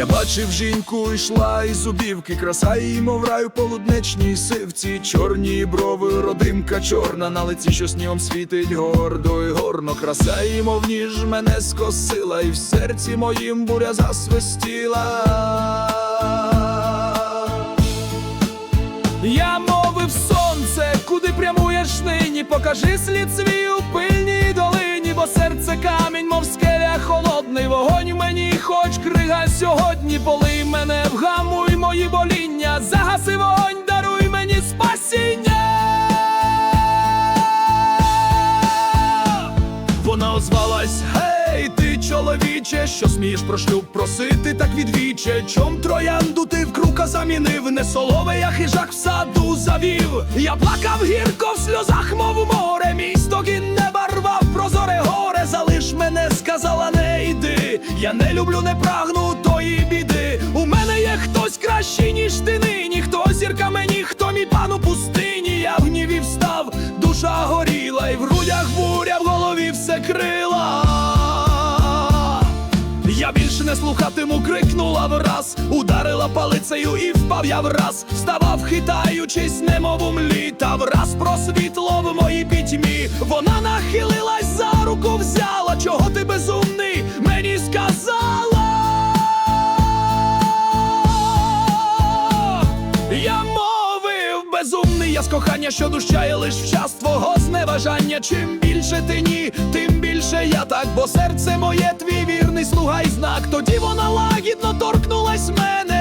Я бачив жінку, йшла із зубівки, краса її, мов рай у полуднечній сивці, чорні брови, родимка чорна, на лиці, що снігом світить гордо і горно, краса її, мов ніж мене скосила, і в серці моїм буря засвистіла. Я мовив сонце, куди прямуєш нині, покажи слід свій у пильній долині, бо серце камінь, мов скеля холодний, вогонь хоч сьогодні, полий мене, вгамуй мої боління, загаси вогонь, даруй мені спасіння. Вона озвалась, гей, ти чоловіче, що смієш про шлюб просити, так відвіче. Чом троянду ти в крука замінив, не солове, я хижак в саду завів. Я плакав гірко Я не люблю, не прагну тої біди. У мене є хтось кращий, ніж ти нині. Хто зірка мені, хто мій пан у пустині. Я в гніві встав, душа горіла, і в грудях буря, в голові все крила. Я більше не слухатиму, крикнула враз, ударила палицею і впав я враз, вставав, хитаючись, немов у млі, та враз просвітло в моїй пітьмі. Вона нахилилась за руку, взяла, чого ти безумний, мені сказала. Я мовив безумний, я з кохання, що дущає лиш в час твого зневажання. Чим більше ти ні, тим більше я так, бо серце моє твій вірний слуга і знак. Тоді вона лагідно торкнулась мене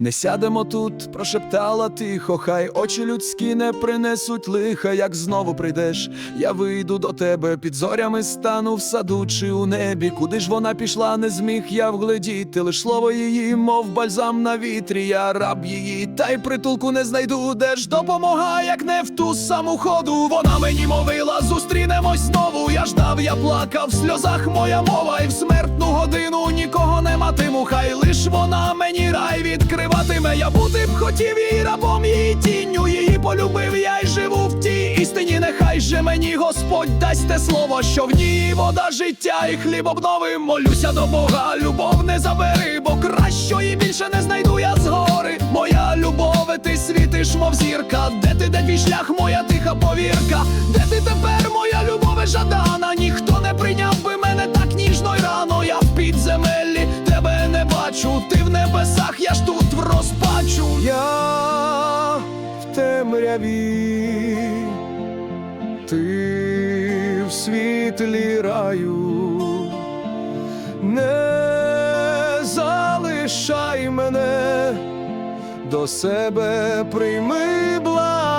Не сядемо тут, прошептала тихо, хай очі людські не принесуть лиха, як знову прийдеш. Я вийду до тебе під зорями стану в саду чи у небі. Куди ж вона пішла, не зміг я вгледіти. Лиш слово її, мов бальзам на вітрі, я раб її, та й притулку не знайду, де ж допомога, як не в ту саму ходу. Вона мені мовила, зустрінемось знову. Я ждав, я плакав, в сльозах моя мова, і в смертну годину нікого мені рай відкриватиме. Я бути б хотів її рабом, її тінню, її полюбив, я й живу в тій істині. Нехай же мені Господь дасть те слово, що в ній вода життя і хліб обнови. Молюся до Бога, любов не забери, бо кращої більше не знайду я згори. Моя любове, ти світиш, мов зірка. Де ти, де твій шлях, моя тиха повірка? Де ти тепер, моя любове жадана? Ніхто не прийняв темряві, ти в світлі раю. Не залишай мене, до себе прийми благаю.